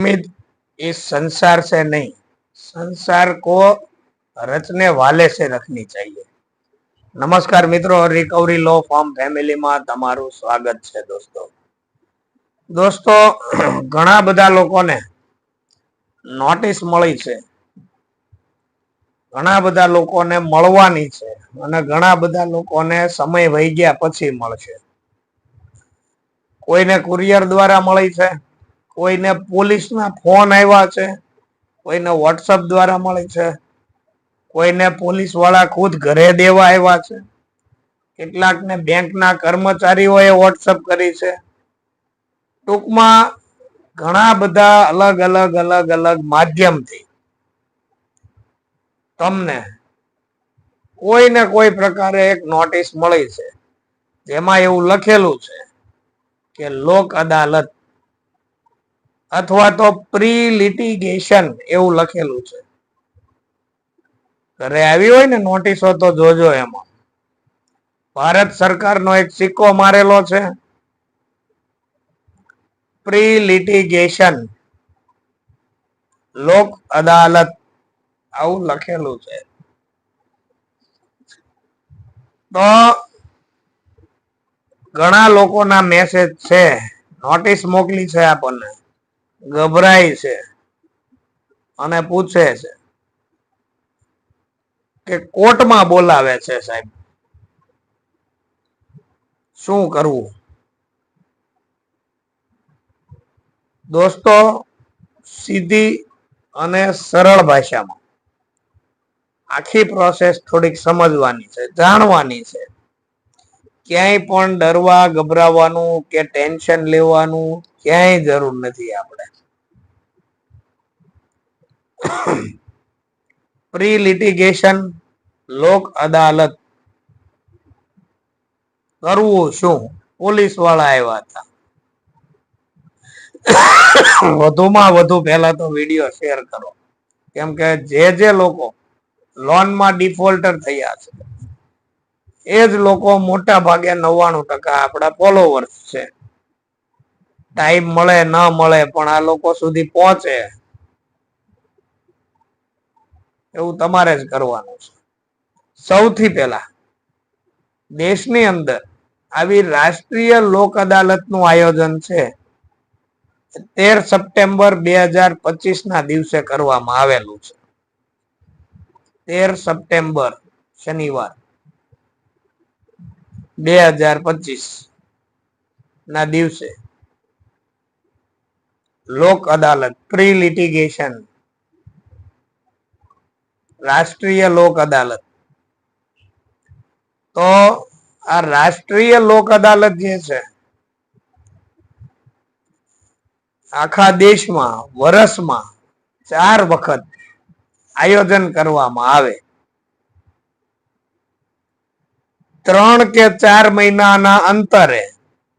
उम्मीद इस संसार से नहीं संसार को रचने वाले से रखनी चाहिए નમસ્કાર મિત્રો રિકવરી લો ફોર્મ ફેમિલીમાં તમારું સ્વાગત છે દોસ્તો દોસ્તો ઘણા બધા લોકોને નોટિસ મળી છે ઘણા બધા લોકોને મળવાની છે અને ઘણા બધા લોકોને સમય વહી ગયા પછી મળશે કોઈને કુરિયર દ્વારા મળી છે કોઈને પોલીસના ફોન આવ્યા છે, કોઈને વોટ્સઅપ દ્વારા મળી છે, કોઈને પોલીસવાળા ખુદ ઘરે દેવા આવ્યા છે. કેટલાકને બેંકના કર્મચારીઓએ વોટ્સઅપ કરી છે. ટૂંકમાં ઘણા બધા અલગ અલગ અલગ અલગ માધ્યમથી તમને કોઈ ને કોઈ પ્રકારે એક નોટિસ મળી છે, જેમાં એવું લખેલું છે કે લોક અદાલત અથવા તો પ્રી લિટિગેશન એવું લખેલું છે. ઘરે આવી હોય ને નોટિસો તો જોજો એમાં. ભારત સરકારનો એક સિક્કો મારેલો છે. પ્રી લિટિગેશન લોક અદાલત આવું લખેલું છે. તો ઘણા લોકોના મેસેજ છે. નોટિસ મોકલી છે આપણને. ગભરાય છે અને પૂછે છે કે કોર્ટમાં બોલાવે છે સાહેબ? શું કરવું? દોસ્તો, સીધી અને સરળ ભાષામાં. આખી પ્રોસેસ થોડીક સમજવાની છે, જાણવાની છે. ક્યાંય પણ ડરવા, ગભરાવાનું કે ટેન્શન લેવાનું ક્યાંય જરૂર નથી આપણે. પ્રી લિટિગેશન લોક અદાલત કરવું શું? પોલીસવાળા આવ્યા હતા. વધુમાં વધુ પહેલા તો વીડિયો શેર કરો. કેમ કે જે જે લોકો લોનમાં ડિફોલ્ટર થયા છે, એ જ લોકો મોટા ભાગે નવ્વાણું ટકા આપણા ફોલોવર્સ છે. ટાઈમ મળે, ન મળે, પણ આ લોકો સુધી પહોંચે. એવું તમારે જ કરવાનું છે. સૌથી પહેલા, દેશની અંદર આવી રાષ્ટ્રીય લોક અદાલતનું આયોજન છે, તેર સપ્ટેમ્બર બે હજાર પચીસ ના દિવસે કરવામાં આવેલું છે. તેર સપ્ટેમ્બર, શનિવાર બે હજાર પચીસ ના દિવસે લોક અદાલત પ્રી લિટિગેશન રાષ્ટ્રીય લોક અદાલત. તો આ રાષ્ટ્રીય લોક અદાલત જે છે, આખા દેશમાં વર્ષમાં ચાર વખત આયોજન કરવામાં આવે. ત્રણ કે ચાર મહિનાના અંતરે,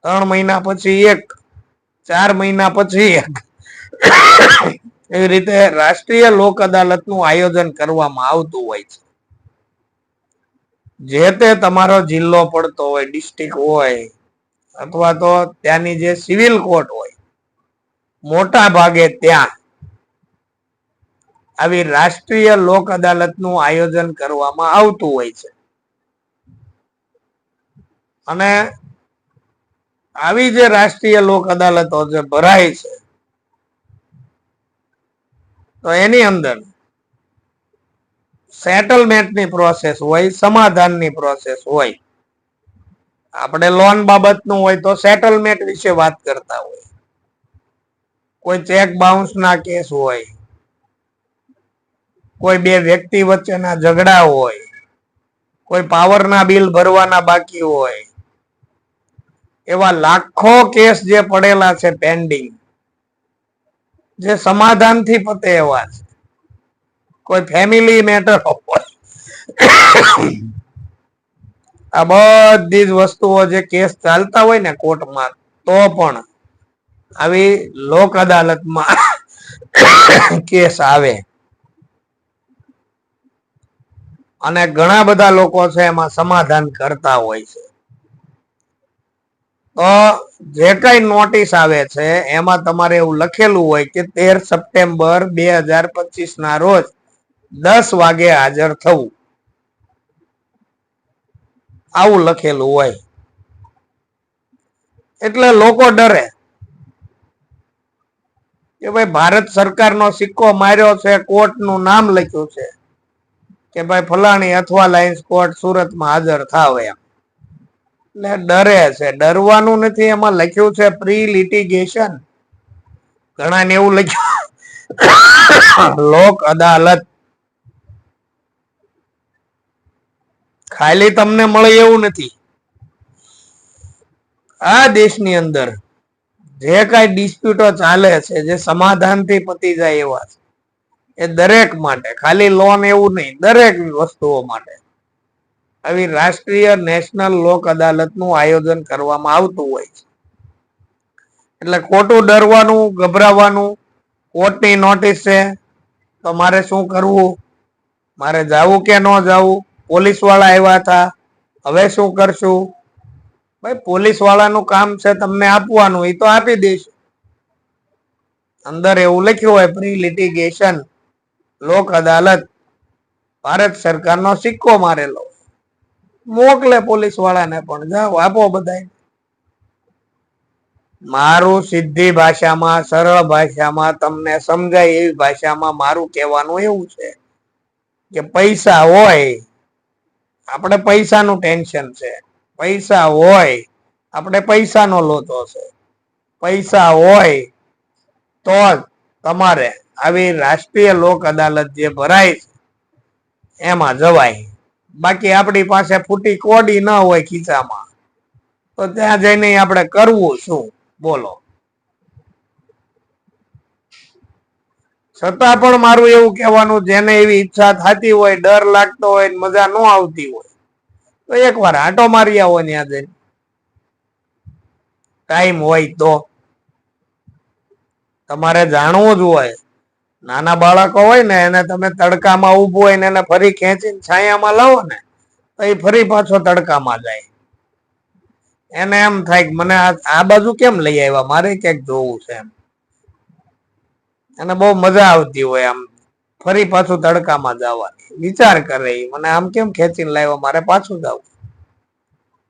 ત્રણ મહિના પછી એક ચાર મહિના પછી એવી રીતે રાષ્ટ્રીય લોક અદાલતનું આયોજન કરવામાં આવતું હોય છે. જે તે તમારો જિલ્લો પડતો હોય, ડિસ્ટ્રિક્ટ હોય, અથવા તો ત્યાંની જે સિવિલ કોર્ટ હોય, મોટા ભાગે ત્યાં આવી રાષ્ટ્રીય લોક અદાલતનું આયોજન કરવામાં આવતું હોય છે. અને આવી જે રાષ્ટ્રીય લોક અદાલતો જે ભરાય છે, તો એની અંદર સેટલમેન્ટની પ્રોસેસ હોય, સમાધાનની પ્રોસેસ હોય, આપણે લોન બાબતનું હોય તો સેટલમેન્ટ વિશે વાત કરતા હોય, કોઈ ચેક બાઉન્સના કેસ હોય, કોઈ બે વ્યક્તિ વચ્ચેના ઝઘડા હોય, કોઈ પાવરના બિલ ભરવાના બાકી હોય એવા લાખો કેસ જે પડેલા છે પેન્ડિંગ જે સમાધાનથી પતે એવા છે. કોઈ ફેમિલી મેટર આ બધી જ વસ્તુઓ જે કેસ ચાલતા હોય ને કોર્ટમાં, તો પણ આવી લોક અદાલતમાં કેસ આવે. અને ઘણા બધા લોકો છે એમાં સમાધાન કરતા હોય છે. જે કઈ નોટિસ આવે છે, એમાં તમારે એવું લખેલું હોય કે તેર સપ્ટેમ્બર બે હજાર પચીસ ના રોજ દસ વાગે હાજર થવું. આવું લખેલું હોય. એટલે લોકો ડરે. કે ભાઈ ભારત સરકારનો સિક્કો માર્યો છે, કોર્ટનું નામ લખ્યું છે. કે ભાઈ ફલાણી અથવા લાયન્સ કોર્ટ સુરતમાં હાજર થાવ એમ. એટલે ડરે છે. ડરવાનું નથી, એમાં લખ્યું છે પ્રી લિટિગેશન ઘણા ને એવું લખ્યું. લોક અદાલત. ખાલી તમને મળે એવું નથી. આ દેશની અંદર જે કઈ ડિસ્પ્યુટો ચાલે છે, જે સમાધાનથી પતી જાય એવા છે. એ દરેક માટે, ખાલી લોન એવું નહીં, દરેક વસ્તુઓ માટે. આવી રાષ્ટ્રીય નેશનલ લોક અદાલતનું આયોજન કરવામાં આવતું હોય છે. એટલે ખોટું ડરવાનું, ગભરાવાનું કોર્ટની નોટિસ છે. તો મારે શું કરવું? મારે જાવું કે ન જાવું? પોલીસવાળા આવ્યા હતા. હવે શું કરશું? ભાઈ પોલીસ વાળાનું કામ છે તમને આપવાનું એ તો આપી દઈશું અંદર એવું લખ્યું હોય પ્રી લિટિગેશન લોક અદાલત, ભારત સરકારનો સિક્કો મારેલો. મોકલે પોલીસ વાળાને પણ. જાઓ, આપો બધા મારું સિદ્ધિ ભાષામાં, સરળ ભાષામાં તમને સમજાય એવી ભાષામાં મારું કહેવાનું એવું છે કે પૈસા હોય, આપણે પૈસાનું ટેન્શન છે. પૈસા હોય, આપણે પૈસાનો લોચો છે. પૈસા હોય તો જ તમારે આવી રાષ્ટ્રીય લોક અદાલત જે ભરાય છે, એમાં જવાય. બાકી આપણી પાસે ફૂટી કોડી ન હોય ખીચામાં તો ત્યાં જઈને આપણે કરવું શું? બોલો. છતાં પણ મારું એવું કહેવાનું, જેને એવી ઈચ્છા થતી હોય, ડર લાગતો હોય મજા ન આવતી હોય, તો એકવાર આટો મારી આવો ત્યાં જઈને. ટાઈમ હોય તો. તમારે જાણવું જ હોય. નાના બાળકો હોય ને, એને તમે તડકામાં ઊભું હોય ને એને ફરી ખેંચીને છાયામાં લાવો ને, તો એ ફરી પાછો તડકામાં જાય. એને એમ થાય કે મને આ બાજુ કેમ લઈ આવ્યા? મારે ક્યાંક જોવું છે એમ. એને બહુ મજા આવતી હોય આમ, ફરી પાછું તડકામાં જવાની. વિચાર કરે મને આમ કેમ ખેંચીને લાવ્યા? મારે પાછું જવું.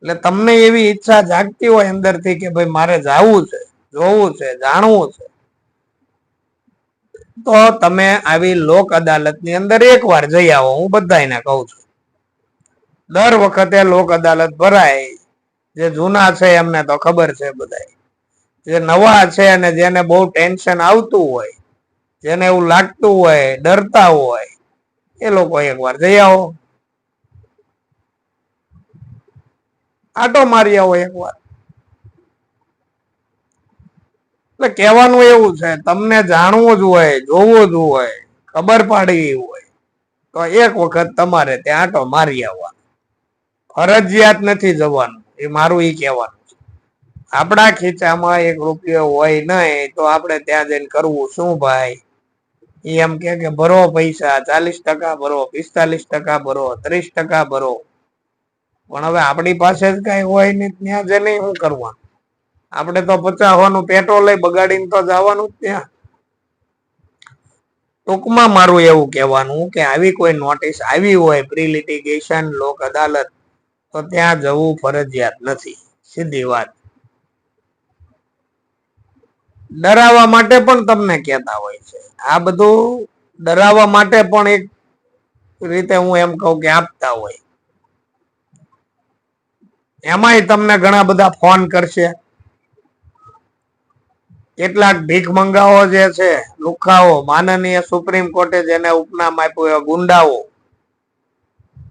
એટલે તમને એવી ઈચ્છા જાગતી હોય અંદરથી કે, ભાઈ, મારે જાવું છે, જોવું છે, જાણવું છે. તો તમે આવી લોક અદાલતની અંદર એકવાર જઈ આવો, હું બધાને કહું છું. દર વખતે લોક અદાલત ભરાય. જે જૂના છે એમને તો ખબર છે બધા જે નવા છે અને જેને બહુ ટેન્શન આવતું હોય, જેને એવું લાગતું હોય, ડરતા હોય, એ લોકો એકવાર જઈ આવો. આટો મારી આવો એકવાર. એટલે કહેવાનું એવું છે, તમને જાણવું જ હોય, જોવું જ હોય, ખબર પાડવી હોય, તો એક વખત તમારે ત્યાં આટો મારી આવવા ફરજિયાત નથી જવાનું, એ મારું એ કહેવાનું છે. આપણા ખીચામાં એક રૂપિયો હોય નહીં, તો આપણે ત્યાં જઈને કરવું શું ભાઈ? એ એમ કે કે ભરો પૈસા, ચાલીસ ટકા ભરો, પિસ્તાલીસ ટકા ભરો, ત્રીસ ટકા ભરો. પણ હવે આપણી પાસે જ કઈ હોય નહીં, ત્યાં જઈને શું કરવાનું? આપણે તો પચાવવાનું પેટ્રોલ બગાડીને તો જવાનું ત્યાં. ટૂંકમાં મારું એવું કહેવાનું કે આવી કોઈ નોટિસ આવી હોય પ્રી લિટિગેશન લોક અદાલત, તો ત્યાં જવું ફરજિયાત નથી. સીધી વાત. ડરાવવા માટે પણ તમને કહેતા હોય છે. આ બધું ડરાવવા માટે પણ એક રીતે હું એમ કહું કે આપતા હોય. એમાંય તમને ઘણા બધા ફોન કરશે. કેટલાક ભીખ મંગાવો જે છે લુખાઓ માનનીય સુપ્રીમ કોર્ટે જેને ઉપનામ આપ્યું એવા ગુંડાઓ.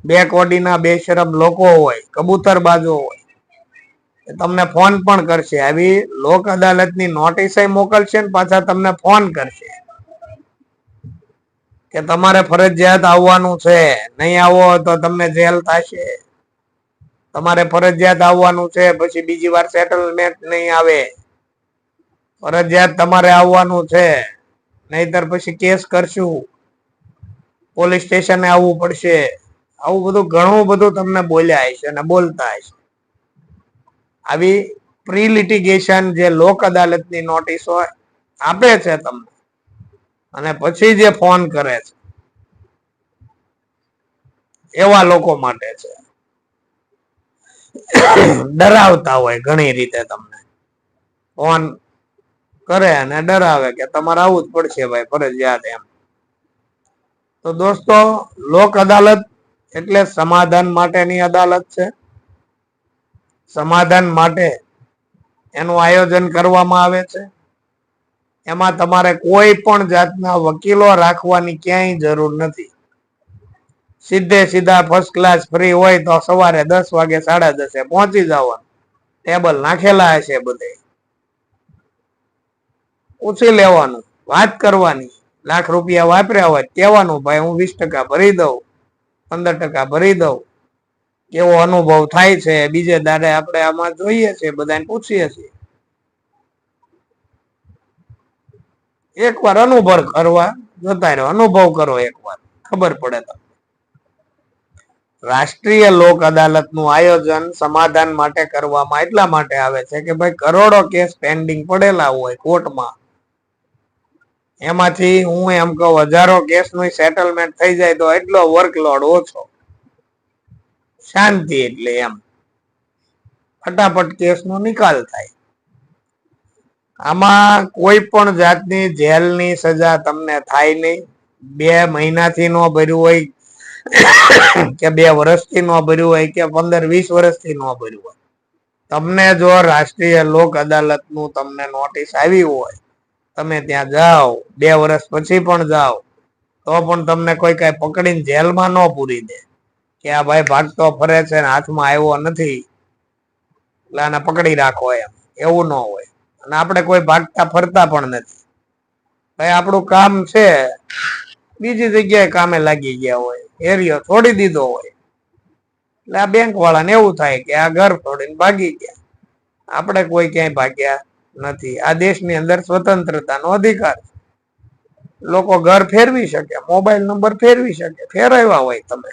બે કોડીના બે શરમ લોકો હોય, કબૂતર બાજુ હોય. તમને ફોન પણ કરશે. આવી લોક અદાલતની નોટિસ મોકલશે ને પાછા તમને ફોન કરશે કે તમારે ફરજિયાત આવવાનું છે. નહીં આવો તો તમને જેલ થશે. તમારે ફરજિયાત આવવાનું છે, પછી બીજી વાર સેટલમેન્ટ નહીં આવે. ફરજિયાત તમારે આવવાનું છે. નહીતર પછી કેસ કરશું. પોલીસ સ્ટેશને આવવું પડશે. આવું બધું ઘણું બધું તમને બોલ્યા હશે અને બોલતા હશે. આવી પ્રી લિટિગેશન જે લોક અદાલતની નોટિસ આપે છે તમને. અને પછી જે ફોન કરે છે. એવા લોકો માટે છે. ડરાવતા હોય ઘણી રીતે તમને. ફોન કરે અને ડરાવે કે તમારે આવું જ પડશે ભાઈ, ફરજિયાત એમ. તો દોસ્તો, લોક અદાલત એટલે સમાધાન માટેની અદાલત છે. સમાધાન માટે એનું આયોજન કરવામાં આવે છે. એમાં તમારે કોઈ પણ જાતના વકીલો રાખવાની ક્યાંય જરૂર નથી. સીધે સીધા ફર્સ્ટ ક્લાસ ફ્રી હોય તો સવારે દસ વાગે સાડા દસે પહોંચી જવાનું. ટેબલ નાખેલા હશે બધે. પૂછી લેવાનું, વાત કરવાની, લાખ રૂપિયા વાપર્યા હોય કહેવાનું, ભાઈ, હું વીસ ટકા ભરી દઉં, પંદર ટકા ભરી દઉં. કેવો અનુભવ થાય છે. બીજે દાડે આપણે આમાં જોઈએ છે બધાને પૂછીએ છીએ. એકવાર અનુભવ કરવા જતા રહ્યો અનુભવ કરો એકવાર, ખબર પડે તો રાષ્ટ્રીય લોક અદાલતનું આયોજન સમાધાન માટે કરવામાં એટલા માટે આવે છે કે, ભાઈ, કરોડો કેસ પેન્ડિંગ પડેલા હોય કોર્ટમાં. એમાંથી હું એમ કહું, હજારો કેસનું સેટલમેન્ટ થઈ જાય તો એટલો વર્કલોડ ઓછો. શાંતિ એટલે એમ. ફટાફટ કેસનો નિકાલ થાય. આમાં કોઈ પણ જાતની જેલની સજા તમને થાય નહીં. બે મહિનાથી નો ભર્યું હોય કે બે વર્ષથી નો ભર્યું હોય કે પંદર વીસ વર્ષથી નો ભર્યું હોય. તમને જો રાષ્ટ્રીય લોક અદાલતનું તમને નોટિસ આવી હોય તમે ત્યાં જાઓ, બે વર્ષ પછી પણ જાઓ, તો પણ તમને કોઈ કઈ પકડીને જેલમાં ન પૂરી દે. કે આ ભાઈ ભાગતો ફરે છે ને હાથમાં આવ્યો નથી, એટલે આને પકડી રાખો એમ. એવું ન હોય. અને આપણે કોઈ ભાગતા ફરતા પણ નથી. ભાઈ, આપણું કામ છે, બીજી જગ્યાએ કામે લાગી ગયા હોય, એરિયો છોડી દીધો હોય. એટલે આ બેંક વાળાને એવું થાય કે આ ઘર છોડીને ભાગી ગયા. આપણે કોઈ ક્યાંય ભાગ્યા નથી. આ દેશની અંદર સ્વતંત્રતાનો અધિકાર છે. લોકો ઘર ફેરવી શકે, મોબાઈલ નંબર ફેરવી શકે, ફેરવ્યા હોય તમે.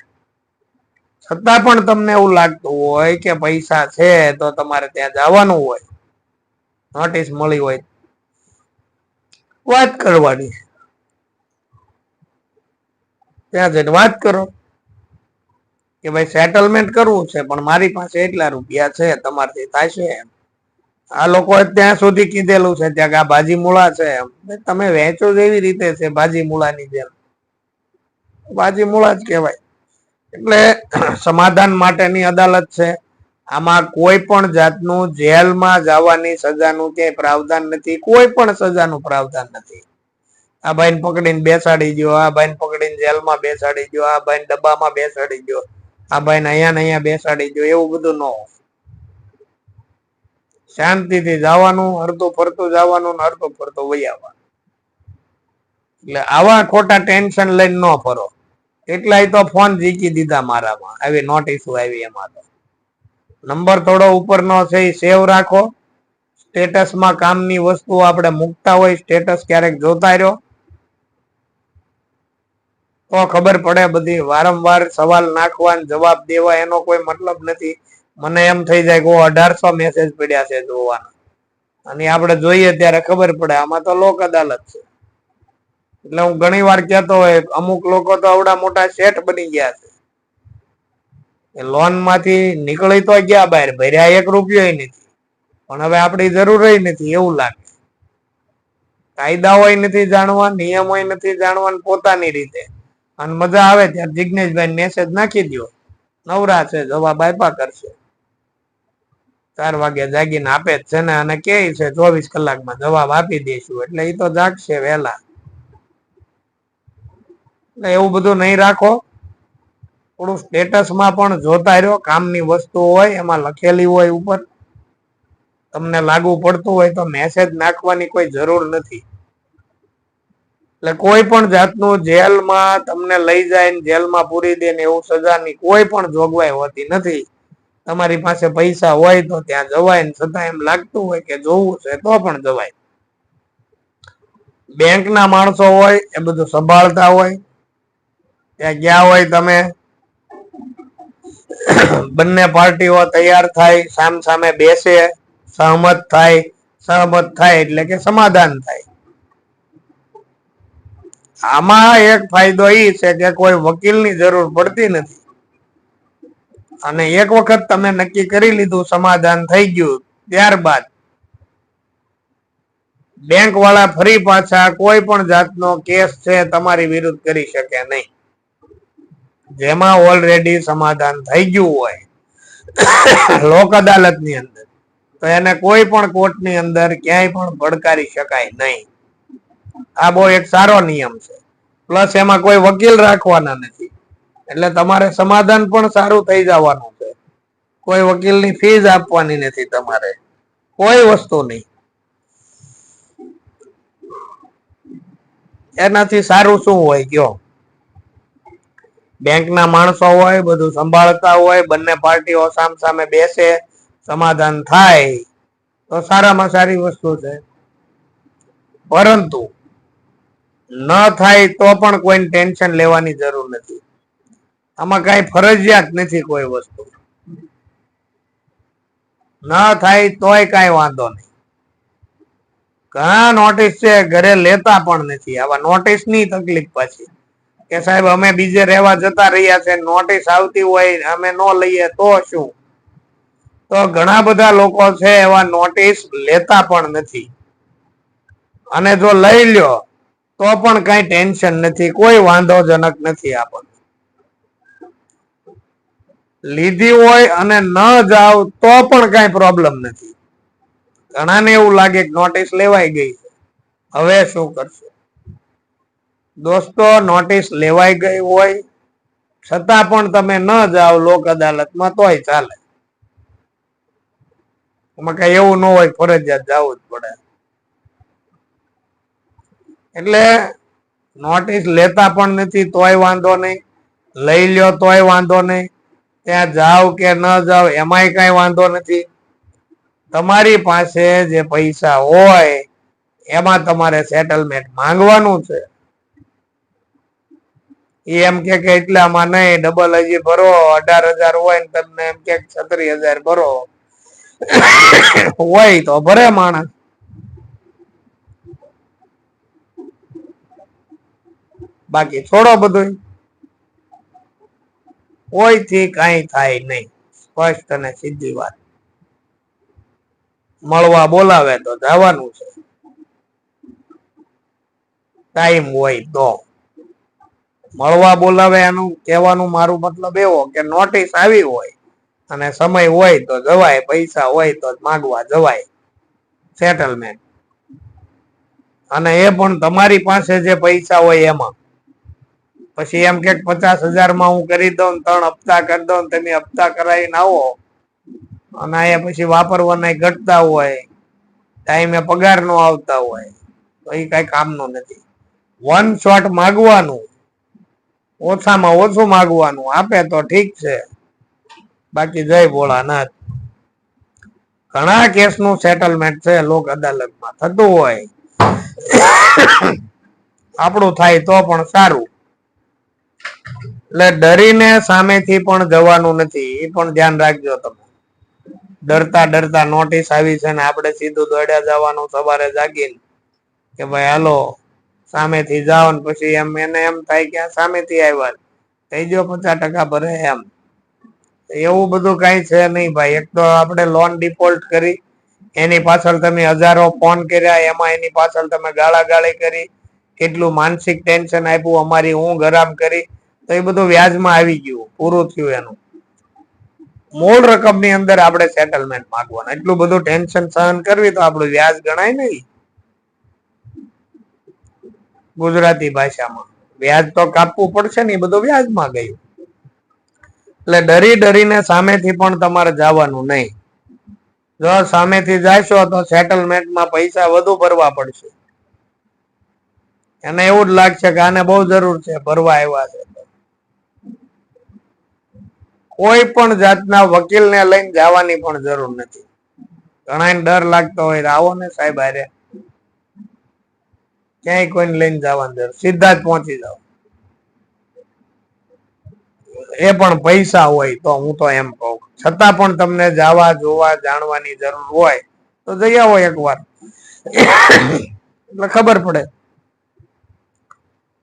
છતાં પણ તમને એવું લાગતું હોય કે પૈસા છે તો તમારે ત્યાં જવાનું હોય. નોટિસ મળી હોય. વાત કરવાની ત્યાં જઈને વાત કરો. કે ભાઈ સેટલમેન્ટ કરવું છે, પણ મારી પાસે એટલા રૂપિયા છે, તમારથી થશે એમ. આ લોકો ત્યાં સુધી કીધેલું છે ત્યાં કે આ ભાજી મૂળા છે તમે વેચો જ રીતે છે ભાજી મૂળાની જેમ. ભાજી મૂળા જ કહેવાય. એટલે સમાધાન માટેની અદાલત છે. આમાં કોઈ પણ જાતનું જેલમાં જવાની સજાનું કે પ્રાવધાન નથી. કોઈ પણ સજાનું પ્રાવધાન નથી. આ ભાઈને પકડીને બેસાડી ગયો આ ભાઈને પકડીને જેલમાં બેસાડી ગયો આ ભાઈને ડબ્બામાં બેસાડી ગયો આ ભાઈને અહીંયા ને અહીંયા બેસાડી ગયો એવું બધું ન હોય. શાંતિથી જવાનું, અડધું ફરતું જવાનું ને ફરતું વહી આવવાનું. એટલે આવા ખોટા ટેન્શન લઈને ન ફરો. એટલાય તો ફોન જીકી દીધા મારામાં. આવી નોટિસ આવી એમાં તો. નંબર થોડો ઉપરનો છે એ સેવ રાખો. સ્ટેટસમાં કામની વસ્તુ આપણે મૂકતા હોય, સ્ટેટસ ક્યારેક જોતા રહ્યો. તો ખબર પડે બધી. વારંવાર સવાલ નાખવા જવાબ દેવા એનો કોઈ મતલબ નથી. મને એમ થઈ જાય કે અઢારસો મેસેજ પડ્યા છે જોવાના. અને આપણે જોઈએ ત્યારે ખબર પડે, આમાં તો લોક અદાલત છે. એટલે હું ઘણી વાર કહેતો હોય, અમુક લોકો તો આવડા મોટા શેઠ બની ગયા છે. લોનમાંથી નીકળી તો ગયા બહાર, ભર્યા એક રૂપિયો નથી. પણ હવે આપણી જરૂર નથી, એવું લાગે. હોય નથી જાણવા નિયમો નથી જાણવા પોતાની રીતે. અને મજા આવે ત્યારે જિજ્ઞેશભાઈ મેસેજ નાખી દો નવરા છે, જવાબ આપ્યા કરશે. ચાર વાગે જાગીને આપે જ છે ને અને કે છે, ચોવીસ કલાકમાં જવાબ આપી દઈશું. એટલે એ તો જાગશે વહેલા. એટલે એવું બધું નહીં રાખો. થોડું સ્ટેટસમાં પણ જોતા રહ્યો. કામની વસ્તુ હોય, એમાં લખેલી હોય ઉપર. તમને લાગુ પડતું હોય તો મેસેજ નાખવાની કોઈ જરૂર નથી. એટલે કોઈ પણ જાતનું જેલમાં તમને લઈ જાય જેલમાં પૂરી દે ને એવું સજાની કોઈ પણ જોગવાઈ હોતી નથી. તમારી પાસે પૈસા હોય તો ત્યાં જવાય ને છતાં એમ લાગતું હોય કે જોવું છે તો પણ જવાય. બેંકના માણસો હોય, એ બધું સંભાળતા હોય. ત્યાં ગયા હોય તમે, બંને પાર્ટીઓ તૈયાર થાય સામ સામે બેસે, સહમત થાય સહમત થાય એટલે કે સમાધાન થાય. આમાં એક ફાયદો એ છે કે કોઈ વકીલની જરૂર પડતી નથી. અને એક વખત તમે નક્કી કરી લીધું, સમાધાન થઈ ગયું, ત્યારબાદ બેંક વાળા ફરી પાછા કોઈ પણ જાતનો કેસ છે તમારી વિરુદ્ધ કરી શકે નહીં. જેમાં ઓલરેડી સમાધાન થઈ ગયું હોય, લોક અદાલતની અંદર, તો એને કોઈ પણ કોર્ટની અંદર ક્યાંય પણ ભડકારી શકાય નહીં. આ બહુ એક સારો નિયમ છે. પ્લસ એમાં કોઈ વકીલ રાખવાના નથી. એટલે તમારે સમાધાન પણ સારું થઈ જવાનું છે. કોઈ વકીલની ફીસ આપવાની નથી તમારે. કોઈ વસ્તુ નહીં. એનાથી સારું શું હોય કયો? બેંકના માણસો હોય, બધું સંભાળતા હોય, બંને પાર્ટીઓ સામ સામે બેસે, સમાધાન થાય, તો સારામાં સારી વસ્તુ છે. પરંતુ ન થાય તો પણ કોઈ ટેન્શન લેવાની જરૂર નથી. આમાં કઈ ફરજિયાત નથી કોઈ વસ્તુ. ન થાય તોય કઈ વાંધો નહીં. ઘણા નોટિસ છે, ઘરે લેતા પણ નથી. આવા નોટિસની તકલીફ પાછી. કે સાહેબ, અમે બીજે રહેવા જતા રહ્યા છે નોટિસ આવતી હોય, અમે ન લઈએ તો શું? તો ઘણા બધા લોકો છે, એવા નોટિસ લેતા પણ નથી. અને જો લઈ લ્યો, તો પણ કઈ ટેન્શન નથી, કોઈ વાંધોજનક નથી આપણને. લીધી હોય અને ન જાવ તો પણ કઈ પ્રોબ્લેમ નથી. ઘણાને એવું લાગે કે નોટિસ લેવાઈ ગઈ હવે શું કરશે? દોસ્તો નોટિસ લેવાઈ ગઈ હોય, છતાં પણ તમે ન જાઓ લોક અદાલતમાં તોય ચાલે. એમાં કઈ એવું ન હોય, ફરજિયાત જવું જ પડે. એટલે નોટિસ લેતા પણ નથી, તોય વાંધો નહીં. લઈ લ્યો, તોય વાંધો નહીં. ત્યાં જાવ કે ન જાઓ એમાંય કઈ વાંધો નથી. તમારી પાસે જે પૈસા હોય, એમાં તમારે સેટલમેન્ટ માંગવાનું છે. એ એમ કે એટલામાં નહીં ડબલ હજી ભરો, અઢાર હજાર હોય ને તમને એમ કે છત્રી હજાર ભરો. હોય તો ભરે માણસ. બાકી છોડો બધું કોઈથી કઈ થાય નહીં. સ્પષ્ટ અને સીધી વાત. મળવા બોલાવે તો જવાનું છે. ટાઈમ હોય તો. મળવા બોલાવે એનું કહેવાનું મારું મતલબ એવો કે નોટિસ આવી હોય અને સમય હોય તો જવાય, પૈસા હોય તો માંગવા જવાય. સેટલમેન્ટ અને એ પણ તમારી પાસે જે પૈસા હોય એમાં. પછી એમ કે પચાસ હજારમાં હું કરી દઉં ત્રણ હપ્તા કરી દઉં તમે હપ્તા કરાવીને આવો. અને અહીંયા પછી વાપરવાના ઘટતા હોય. ટાઈમે પગાર નો આવતા હોય. તો એ કઈ કામનું નથી. વન શોટ માગવાનું. ઓછામાં ઓછું માગવાનું. આપે તો ઠીક છે. બાકી જય ભોળાનાથ. ઘણા કેસનું સેટલમેન્ટ છે લોક અદાલતમાં થતું હોય. આપણું થાય તો પણ સારું. એટલે ડરીને સામેથી પણ જવાનું નથી એ પણ ધ્યાન રાખજો તમે. ડરતા ડરતા નોટિસ આવી છે ને આપણે સીધું દોડ્યા જવાનું સવારે જાગીને કે ભાઈ હાલો, સામેથી જાઓ ને પછી એમ, એને એમ થાય કે સામેથી આવ્યા થઈ ગયો પચાસ ટકા ભરે એમ. એવું બધું કઈ છે નહીં ભાઈ. એક તો આપણે લોન ડિફોલ્ટ કરી, એની પાછળ તમે હજારો ફોન કર્યા, એમાં એની પાછળ તમે ગાળા ગાળી કરી, કેટલું માનસિક ટેન્શન આપ્યું, અમારી ઊંઘ હરામ કરી તો એ બધું વ્યાજમાં આવી ગયું, પૂરું થયું એનું. મૂળ રકમની અંદર આપણે સેટલમેન્ટ માંગવાનું. એટલું બધું ટેન્શન સહન કરવી તો આપણું વ્યાજ ગણાય નહીં. ગુજરાતી ભાષામાં વ્યાજ તો કાપવું પડશે ને એ બધું વ્યાજમાં ગયું. એટલે ડરી ડરીને સામેથી પણ તમારે જવાનું નહીં. જો સામેથી જાશો તો સેટલમેન્ટમાં પૈસા વધુ ભરવા પડશે. એને એવું જ લાગશે કે આને બહુ જરૂર છે ભરવા આવ્યા છે. કોઈ પણ જાતના વકીલને લઈને જવાની પણ જરૂર નથી. ઘણા ડર લાગતો હોય આવો ને સાહેબ આરે ક્યાંય કોઈને લઈને જવાની જરૂર. સીધા જ પહોંચી જાઓ. એ પણ પૈસા હોય તો હું તો એમ કહું. છતાં પણ તમને જવા, જોવા, જાણવાની જરૂર હોય તો જઈ આવો એકવાર. એટલે ખબર પડે.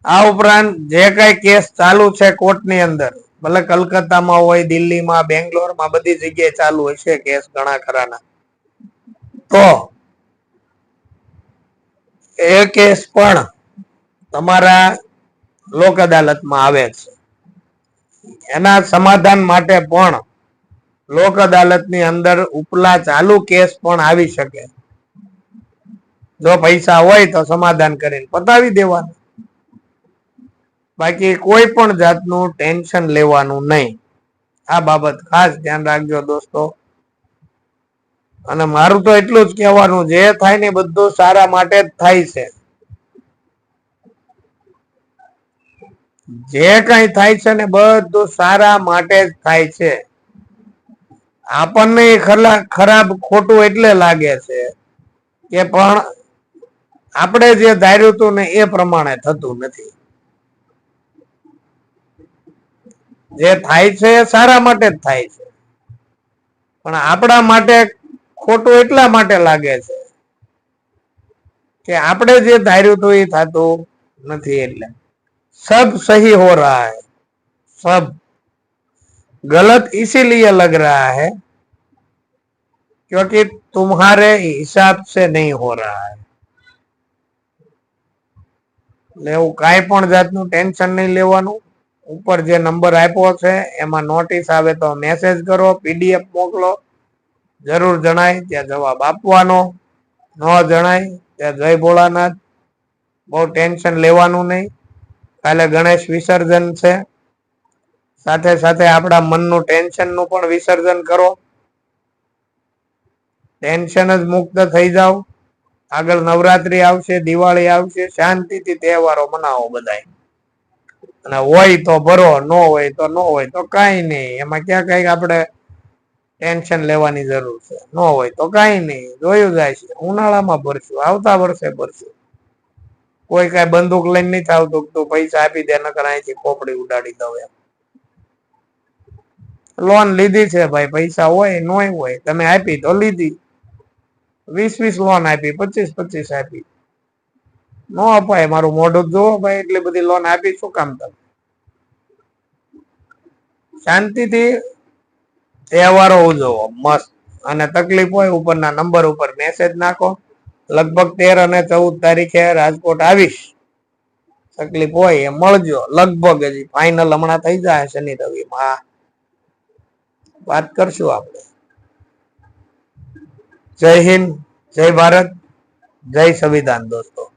આ ઉપરાંત જે કઈ કેસ ચાલુ છે કોર્ટની અંદર ભલે કલકત્તામાં હોય, દિલ્હીમાં, બેંગ્લોરમાં બધી જગ્યાએ ચાલુ હશે કેસ ઘણા ખરાના. તો એ કેસ પણ તમારા લોક અદાલતમાં આવે છે. એના સમાધાન માટે પણ લોક અદાલતની અંદર ઉપલા ચાલુ કેસ પણ આવી શકે. જો પૈસા હોય તો સમાધાન કરીને પતાવી દેવાનું. બાકી કોઈ પણ જાતનું ટેન્શન લેવાનું નહીં. આ બાબત ખાસ ધ્યાન રાખજો દોસ્તો. અને મારું તો એટલું જ કહેવાનું, જે થાય ને બધું સારા માટે જ થાય છે. જે કઈ થાય છે ને બધું સારા માટે જ થાય છે. આપણને ખરાબ ખોટું એટલે લાગે છે કે પણ આપણે જે ધાર્યું હતું ને એ પ્રમાણે થતું નથી. જે થાય છે એ સારા માટે જ થાય છે પણ આપણા માટે ખોટું એટલા માટે લાગે છે કે આપણે જે ધાર્યું હતું એ થતું નથી એટલે सब सही हो रहा है सब गलत इसीलिए लग रहा है क्योंकि तुम्हारे हिसाब से नहीं हो रहा है એટલે એવું કાંઈ પણ જાતનું ટેન્શન નહીં લેવાનું ઉપર જે નંબર આપ્યો છે, એમાં નોટિસ આવે તો મેસેજ કરો પીડીએફ મોકલો. જરૂર જણાય, ત્યાં જવાબ આપવાનો. ન જણાય, ત્યાં જય ભોળાનાથ. બહુ ટેન્શન લેવાનું નહીં. કાલે ગણેશ વિસર્જન છે. સાથે સાથે આપણા મનનું ટેન્શનનું પણ વિસર્જન કરો. ટેન્શન જ મુક્ત થઈ જાઓ. આગળ નવરાત્રી આવશે, દિવાળી આવશે. શાંતિથી તહેવારો મનાવો બધાય. અને હોય તો ભરો, ન હોય તો ન હોય તો કાંઈ નહીં. એમાં ક્યાં કંઈક આપણે ટેન્શન લેવાની જરૂર છે. ન હોય તો કાંઈ નહીં. જોયું જાય છે. ઉનાળામાં ભરશું, આવતા વર્ષે ભરશું. કોઈ કઈ બંદૂક લઈને નહીં આવતું તું પૈસા આપી દે, નકર અહીંથી ખોપડી ઉડાડી દઉં એમ. લોન લીધી છે ભાઈ, પૈસા હોય, નોય હોય. તમે આપી તો લીધી. વીસ વીસ લોન આપી, પચીસ પચીસ આપી. નો અપાય. મારું મોઢું જોવો ભાઈ, એટલી બધી લોન આપી શું કામ તમે? શાંતિથી તહેવારો ઉજવો, મસ્ત. અને તકલીફ હોય ઉપરના નંબર ઉપર મેસેજ નાખો. લગભગ તેર અને ચૌદ તારીખે રાજકોટ આવીશ. તકલીફ હોય એ મળજો. લગભગ હજી ફાઇનલ હમણાં થઈ જાય શનિ રવિમાં વાત કરશું આપણે. જય હિન્દ, જય ભારત, જય સંવિધાન, દોસ્તો.